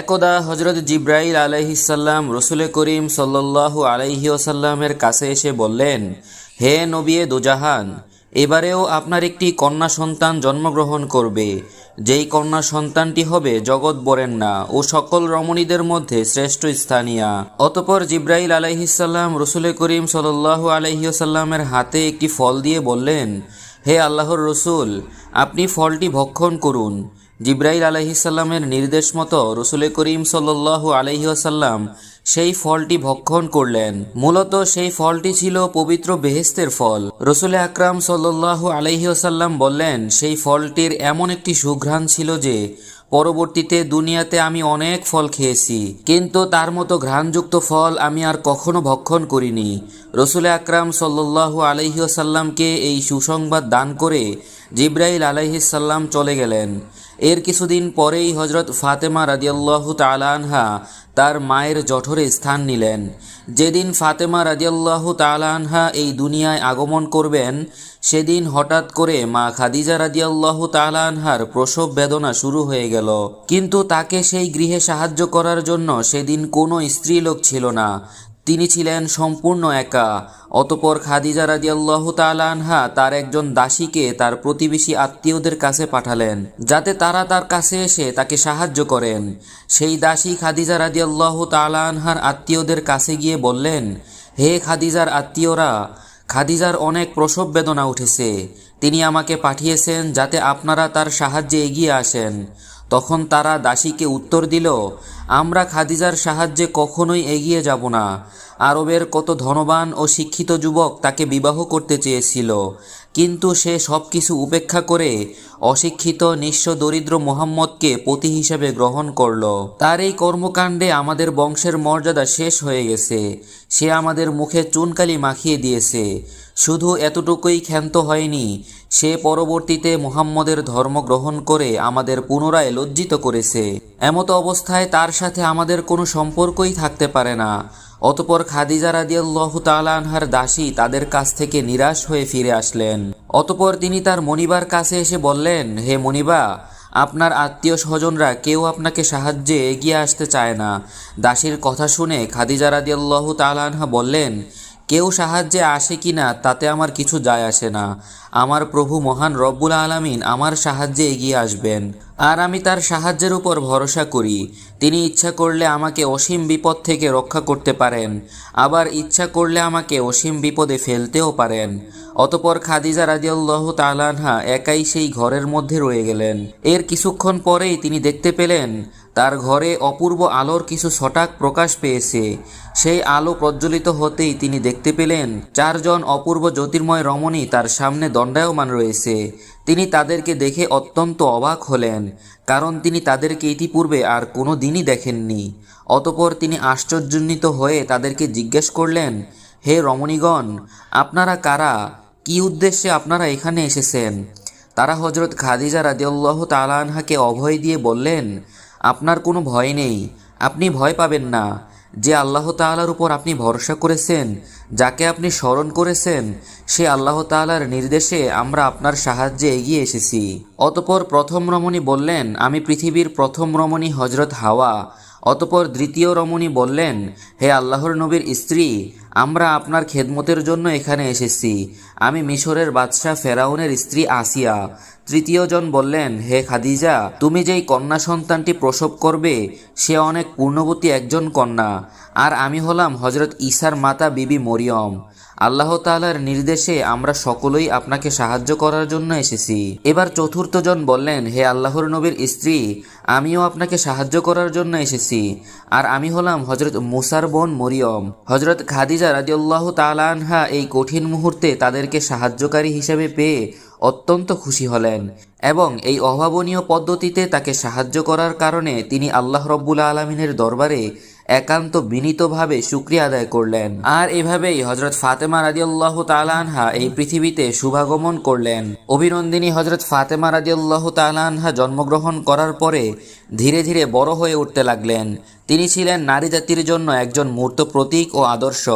একদা হজরত জিব্রাইল আলহিসাল্লাম রসুল করিম সাল্লাল্লাহু আলাইহি ওসাল্লামের কাছে এসে বললেন, হে নবিয়ে দুজাহান, এবারেও আপনার একটি কন্যা সন্তান জন্মগ্রহণ করবে। যেই কন্যা সন্তানটি হবে জগৎ বরেণ্যা ও সকল রমণীদের মধ্যে শ্রেষ্ঠ স্থানীয়া। অতপর জিব্রাইল আলাইহিসাল্লাম রসুল করিম সাল্লাল্লাহু আলাইহি ওসাল্লামের হাতে একটি ফল দিয়ে বললেন, হে আল্লাহর রসুল, আপনি ফলটি ভক্ষণ করুন। জিব্রাইল আলহিসাল্লামের নির্দেশ মতো রসুল করিম সাল্লাহ আলহিহাসাল্লাম সেই ফলটি ভক্ষণ করলেন। মূলত সেই ফলটি ছিল পবিত্র বেহেস্তের ফল। রসুল আকরাম সাল্লাহ আলহিহাসাল্লাম বললেন, সেই ফলটির এমন একটি সুঘ্রাণ ছিল যে, পরবর্তীতে দুনিয়াতে আমি অনেক ফল খেয়েছি, কিন্তু তার মতো ঘ্রাণযুক্ত ফল আমি আর কখনো ভক্ষণ করিনি। রসুল আকরাম সাল্লাহ আলহিহাসাল্লামকে এই সুসংবাদ দান করে জিব্রাইল আলহিসাল্লাম চলে গেলেন। এর কিছুদিন পরেই হজরত ফাতেমা রাদিয়াল্লাহু তালানহা তার মায়ের জঠরে স্থান নিলেন। যেদিন ফাতেমা রাদিয়াল্লাহু তালানহা এই দুনিয়ায় আগমন করবেন, সেদিন হঠাৎ করে মা খাদিজা রাদিয়াল্লাহু তালানহার প্রসব বেদনা শুরু হয়ে গেল। কিন্তু তাকে সেই গৃহে সাহায্য করার জন্য সেদিন কোনো স্ত্রীলোক ছিল না। তিনি ছিলেন সম্পূর্ণ একা। অতপর খাদিজা রাদিয়াল্লাহু তালানহা তার একজন দাসীকে তার প্রতিবেশী আত্মীয়দের কাছে পাঠালেন, যাতে তারা তার কাছে এসে তাকে সাহায্য করেন। সেই দাসী খাদিজা রাদিয়াল্লাহু তালানহার আত্মীয়দের কাছে গিয়ে বললেন, হে খাদিজার আত্মীয়রা, খাদিজার অনেক প্রসব বেদনা উঠেছে। তিনি আমাকে পাঠিয়েছেন যাতে আপনারা তার সাহায্যে এগিয়ে আসেন। তখন তারা দাসীকে উত্তর দিল আমরা খাদিজার সাহায্যে কখনোই এগিয়ে যাব না। আরবের কত ধনবান ও শিক্ষিত যুবক তাকে বিবাহ করতে চেয়েছিল। কিন্তু সে সব কিছু উপেক্ষা করে অশিক্ষিত, নিঃস্ব, দরিদ্র মোহাম্মদকে পতি হিসেবে গ্রহণ করল। তার এই কর্মকাণ্ডে আমাদের বংশের মর্যাদা শেষ হয়ে গেছে। সে আমাদের মুখে চুনকালি মাখিয়ে দিয়েছে। শুধু এতটুকুই ক্ষান্ত হয়নি, সে পরবর্তীতে মুহাম্মদের ধর্ম গ্রহণ করে আমাদের পুনরায় লজ্জিত করেছে। এমত অবস্থায় তার সাথে আমাদের কোনো সম্পর্কই থাকতে পারে না। অতপর খাদিজা রাদিয়াল্লাহু তাআলা আনহার দাসী তাদের কাছ থেকে নিরাশ হয়ে ফিরে আসলেন। অতপর তিনি তার মনিবার কাছে এসে বললেন, হে মনিবা, আপনার আত্মীয় স্বজনরা কেউ আপনাকে সাহায্যে এগিয়ে আসতে চায় না। দাসীর কথা শুনে খাদিজা রাদিয়াল্লাহু তাআলা আনহা বললেন, কেউ সাহায্যে আসে কি না তাতে আমার কিছু যায় আসে না। আমার প্রভু মহান রব্বুল আলামিন আমার সাহায্যে এগিয়ে আসবেন। আর আমি তার সাহায্যের উপর ভরসা করি। তিনি ইচ্ছা করলে আমাকে অসীম বিপদ থেকে রক্ষা করতে পারেন, আবার ইচ্ছা করলে আমাকে অসীম বিপদে ফেলতেও পারেন। অতপর খাদিজা রাদিয়াল্লাহু তালানহা একাই সেই ঘরের মধ্যে রয়ে গেলেন। এর কিছুক্ষণ পরেই তিনি দেখতে পেলেন, তার ঘরে অপূর্ব আলোর কিছু ছটাক প্রকাশ পেয়েছে। সেই আলো প্রজ্বলিত হতেই তিনি দেখতে পেলেন, চারজন অপূর্ব জ্যোতির্ময় রমণী তার সামনে দণ্ডায়মান রয়েছে। তিনি তাদেরকে দেখে অত্যন্ত অবাক হলেন, কারণ তিনি তাদেরকে ইতিপূর্বে আর কোনো দিনই দেখেননি। অতপর তিনি আশ্চর্যান্বিত হয়ে তাদেরকে জিজ্ঞেস করলেন, হে রমণীগণ, আপনারা কারা? কি উদ্দেশ্যে আপনারা এখানে এসেছেন? তারা হজরত খাদিজা রাদিয়াল্লাহ তালানহাকে অভয় দিয়ে বললেন, আপনার কোনো ভয় নেই, আপনি ভয় পাবেন না। যে আল্লাহ তাআলার উপর আপনি ভরসা করেছেন, যাকে আপনি স্মরণ করেছেন, সে আল্লাহ তাআলার নির্দেশে আমরা আপনার সাহায্যে এগিয়ে এসেছি। অতপর প্রথম রমণী বললেন, আমি পৃথিবীর প্রথম রমণী হজরত হাওয়া। অতপর দ্বিতীয় রমণী বললেন, হে আল্লাহর নবীর স্ত্রী আমরা আপনার খেদমতের জন্য এখানে এসেছি। আমি মিশরের বাদশাহ ফেরাউনের স্ত্রী আসিয়া তৃতীয় জন বললেন, হে খাদিজা, তুমি যেই কন্যা সন্তানটি প্রসব করবে, সে অনেক পূর্ণবতী একজন কন্যা। আর আমি হলাম হজরত ঈসার মাতা বিবি মরিয়ম। আল্লাহ তাআলার নির্দেশে আমরা সকলেই আপনাকে সাহায্য করার জন্য এসেছি। এবার চতুর্থ জন বললেন, হে আল্লাহর নবীর স্ত্রী, আমিও আপনাকে সাহায্য করার জন্য এসেছি। আর আমি হলাম হজরত মুসার বোন মরিয়ম। হজরত খাদিজা রাজিউল্লাহ তালানহা এই কঠিন মুহূর্তে তাদেরকে সাহায্যকারী হিসেবে পেয়ে অত্যন্ত খুশি হলেন এবং এই অভাবনীয় পদ্ধতিতে তাকে সাহায্য করার কারণে তিনি আল্লাহ রব্বুল আলমিনের দরবারে একান্ত বিনীতভাবে শুক্রিয়া আদায় করলেন। আর এভাবেই হজরত ফাতেমা রাজিউল্লাহ তালানহা এই পৃথিবীতে শুভাগমন করলেন। অভিনন্দিনী হজরত ফাতেমা রাজিউল্লাহ তালানহা জন্মগ্রহণ করার পরে ধীরে ধীরে বড় হয়ে উঠতে লাগলেন। তিনি ছিলেন নারী জাতির জন্য একজন মূর্ত প্রতীক ও আদর্শ।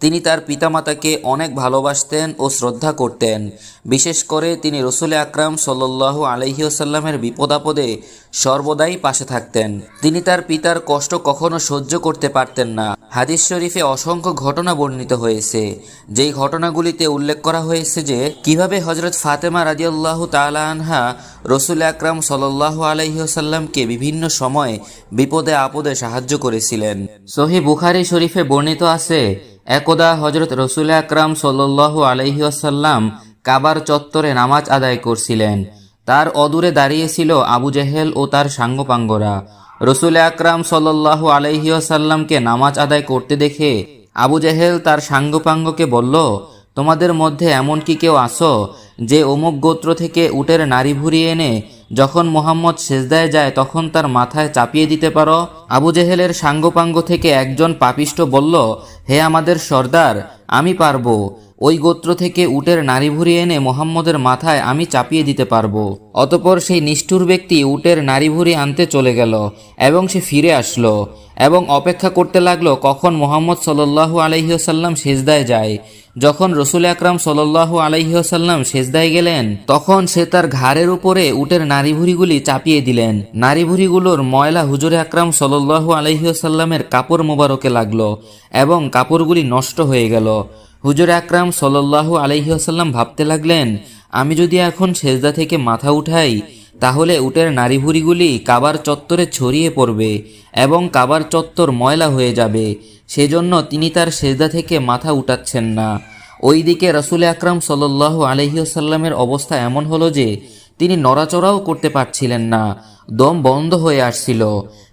তিনি তার পিতামাতাকে অনেক ভালোবাসতেন ও শ্রদ্ধা করতেন। বিশেষ করে তিনি রসুল আকরাম সাল্লাহ আলহিউসাল্লামের বিপদাপদে সর্বদাই পাশে থাকতেন। তিনি তার পিতার কষ্ট কখনো সহ্য করতে পারতেন না। হাদিস শরীফে অসংখ্য ঘটনা বর্ণিত হয়েছে। যেই ঘটনাগুলিতে উল্লেখ করা হয়েছে যে, কীভাবে হজরত ফাতেমা রাজিয়াল্লাহ তালা আনহা রসুল আকরাম সাল্লাহ আলহিহসাল্লামকে বিভিন্ন সময় বিপদে আপদে সাহায্য করেছিলেন। সহি বুখারি শরীফে বর্ণিত আছে, একদা হজরত রসুল আকরাম সাল্লাহ আলহিহাসাল্লাম কাবার চত্বরে নামাজ আদায় করছিলেন। তার অদূরে দাঁড়িয়েছিল আবু জেহেল ও তার সাঙ্গপাঙ্গরা। রসুল আকরাম সাল্লাহ আলহিহাসাল্লামকে নামাজ আদায় করতে দেখে আবু জেহেল তার সাঙ্গপাঙ্গকে বলল তোমাদের মধ্যে এমন কি কেউ আসো যে অমুক গোত্র থেকে উটের নারী ভুরিয়ে এনে যখন মোহাম্মদ সেজদায় যায় তখন তার মাথায় চাপিয়ে দিতে পারো। আবু জেহেলের সাঙ্গপাঙ্গ থেকে একজন পাপিষ্ট বলল, হে আমাদের সর্দার, আমি পারব। ওই গোত্র থেকে উটের নারী ভুরি এনে মোহাম্মদের মাথায় আমি চাপিয়ে দিতে পারব। অতপর সেই নিষ্ঠুর ব্যক্তি উটের নারী ভুরি আনতে চলে গেল এবং সে ফিরে আসলো এবং অপেক্ষা করতে লাগল কখন মোহাম্মদ সাল্লু আলহিহসাল্লাম সেজদায় যায়। যখন রসুল আকরাম সাল্লু আলহিহসাল্লাম সেজদায় গেলেন, তখন সে তার ঘাড়ের উপরে উটের নারী ভুরিগুলি চাপিয়ে দিলেন। নারী ভুরিগুলোর ময়লা হুজুরে আকরাম সাল্লু আলহিহসাল্লামের কাপড় মোবারকে লাগল এবং কাপড়গুলি নষ্ট হয়ে গেল। হুজুর আকরাম সাল্লাহ আলহিহাসাল্লাম ভাবতে লাগলেন, আমি যদি এখন সেজদা থেকে মাথা উঠাই, তাহলে উটের নারীভুরিগুলি কাবার চত্বরে ছড়িয়ে পড়বে এবং কাবার চত্বর ময়লা হয়ে যাবে, সেজন্য তিনি তার সেজদা থেকে মাথা উঠাচ্ছেন না। ওইদিকে রসুল আকরাম সাল্লাহ আলহিহাসাল্লামের অবস্থা এমন হলো যে, তিনি নড়াচড়াও করতে পারছিলেন না, দম বন্ধ হয়ে আসছিল।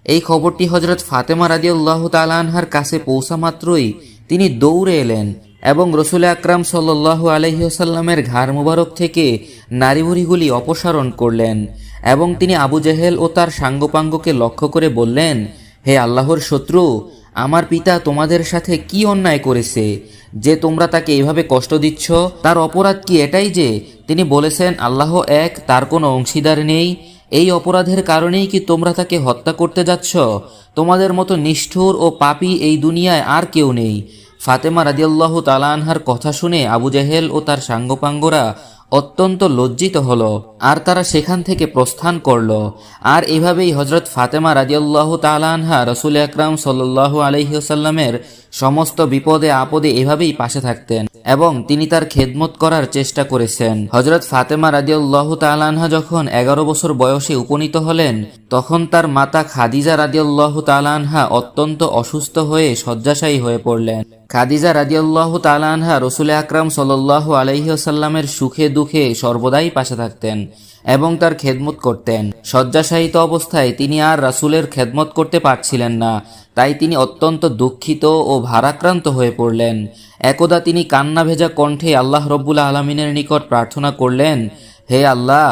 এই খবরটি হজরত ফাতেমা রাজিউল্লাহ তালানহার কাছে পৌঁছা মাত্রই তিনি দৌড়ে এলেন। এবং রসুল আকরাম সাল্লু আলহিহসাল্লামের ঘাড় মুবারক থেকে নারীভুরিগুলি অপসারণ করলেন এবং তিনি আবু জেহেল ও তার সাঙ্গপাঙ্গকে লক্ষ্য করে বললেন, হে আল্লাহর শত্রু, আমার পিতা তোমাদের সাথে কি অন্যায় করেছে? যে তোমরা তাকে এইভাবে কষ্ট দিচ্ছ, তার অপরাধ কি এটাই যে? তিনি বলেছেন, আল্লাহ এক, তার কোনো অংশীদার নেই। এই অপরাধের কারণেই কি তোমরা তাকে হত্যা করতে যাচ্ছ? তোমাদের মতো নিষ্ঠুর ও পাপী এই দুনিয়ায় আর কেউ নেই। ফাতেমা রাজিয়াল্লাহ তালানহার কথা শুনে আবু জাহেল ও তার সাঙ্গপাঙ্গরা অত্যন্ত লজ্জিত হল আর তারা সেখান থেকে প্রস্থান করল। আর এভাবেই হজরত ফাতেমা রাজিয়াল্লাহ তালানহা রসুল আকরাম সাল্লাহ আলহিহসাল্লামের সমস্ত বিপদে আপদে এভাবেই পাশে থাকতেন এবং তিনি তার খেদমত করার চেষ্টা করেছেন। হজরত ফাতেমা রাজিয়াল্লাহ তালানহা যখন এগারো বছর বয়সে উপনীত হলেন তখন তার মাতা খাদিজা রাজিয়াল্লাহ তালানহা অত্যন্ত অসুস্থ হয়ে শয্যাশায়ী হয়ে পড়লেন। খাদিজা রাজিয়াল্লাহ তালানহা রসুল আকরাম সাল্লাহ আলহিহসাল্লামের সুখে দুঃখে সর্বদাই পাশে থাকতেন এবং তার খেদমত করতেন। শয্যাশায়িত অবস্থায় তিনি আর রাসুলের খেদমত করতে পারছিলেন না, তাই তিনি অত্যন্ত দুঃখিত ও ভারাক্রান্ত হয়ে পড়লেন। একদা তিনি কান্না ভেজা কণ্ঠে আল্লাহ রব্বুল্লা আলমিনের নিকট প্রার্থনা করলেন, হে আল্লাহ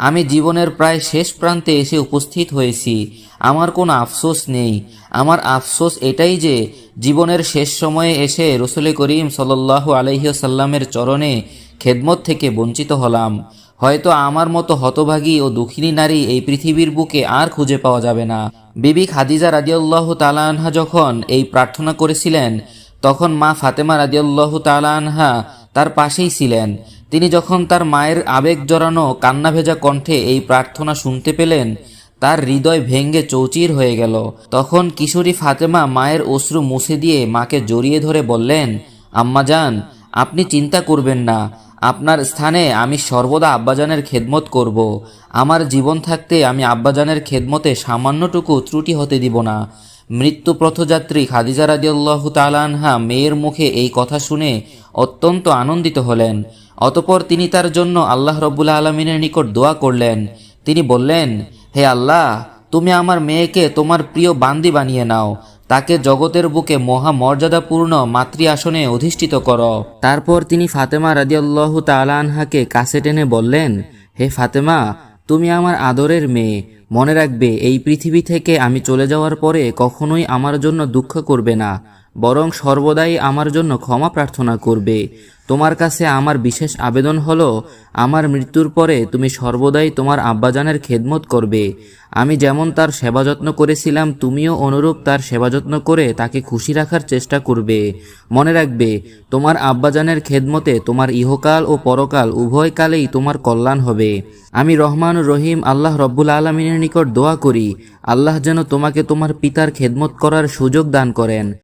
আমি জীবনের প্রায় শেষ প্রান্তে এসে উপস্থিত হয়েছি। আমার কোনো আফসোস নেই। আমার আফসোস এটাই যে, জীবনের শেষ সময়ে এসে রসুল করিম সাল্লাহ আলহিসাল্লামের চরণে খেদমত থেকে বঞ্চিত হলাম। হয়তো আমার মতো হতভাগী ও দুঃখিনী নারী এই পৃথিবীর বুকে আর খুঁজে পাওয়া যাবে না। বিবি খাদিজা রাজিউল্লাহ তালানহা যখন এই প্রার্থনা করেছিলেন, তখন মা ফাতেমা রাজিউল্লাহ তালানহা তার পাশেই ছিলেন। তিনি যখন তার মায়ের আবেগ জড়ানো কান্না ভেজা কণ্ঠে এই প্রার্থনা শুনতে পেলেন, তার হৃদয় ভেঙ্গে চৌচির হয়ে গেল। তখন কিশোরী ফাতেমা মায়ের অশ্রু মুছে দিয়ে মাকে জড়িয়ে ধরে বললেন আম্মাজান আপনি চিন্তা করবেন না। আপনার স্থানে আমি সর্বদা আব্বাজানের খেদমত করব। আমার জীবন থাকতে আমি আব্বাজানের খেদমতে সামান্যটুকু ত্রুটি হতে দিব না। মৃত্যু পথযাত্রী খাদিজা রাজিউল্লাহ তালানহা মেয়ের মুখে এই কথা শুনে অত্যন্ত আনন্দিত হলেন। অতপর তিনি তার জন্য আল্লাহ রব্বুল্লা আলমিনের নিকট দোয়া করলেন। তিনি বললেন, হে আল্লাহ, তুমি আমার মেয়েকে তোমার প্রিয় বান্দি বানিয়ে নাও। তাকে জগতের বুকে মহা মর্যাদাপূর্ণ মাতৃ আসনে অধিষ্ঠিত করো। তারপর তিনি ফাতেমা রাজিয়াল্লাহু তালানহাকে কাছে টেনে বললেন, হে ফাতেমা, তুমি আমার আদরের মেয়ে। মনে রাখবে, এই পৃথিবী থেকে আমি চলে যাওয়ার পরে কখনোই আমার জন্য দুঃখ করবে না। বরং সর্বদাই আমার জন্য ক্ষমা প্রার্থনা করবে। তোমার কাছে আমার বিশেষ আবেদন হলো, আমার মৃত্যুর পরে তুমি সর্বদাই তোমার আব্বাজানের খেদমত করবে। আমি যেমন তার সেবা যত্ন করেছিলাম, তুমিও অনুরূপ তার সেবা যত্ন করে তাকে খুশি রাখার চেষ্টা করবে। মনে রাখবে, তোমার আব্বাজানের খেদমতে তোমার ইহকাল ও পরকাল উভয় কালেই তোমার কল্যাণ হবে। আমি রহমান রহিম, আল্লাহ রব্বুল আলমিনের নিকট দোয়া করি। আল্লাহ যেন তোমাকে তোমার পিতার খেদমত করার সুযোগ দান করেন।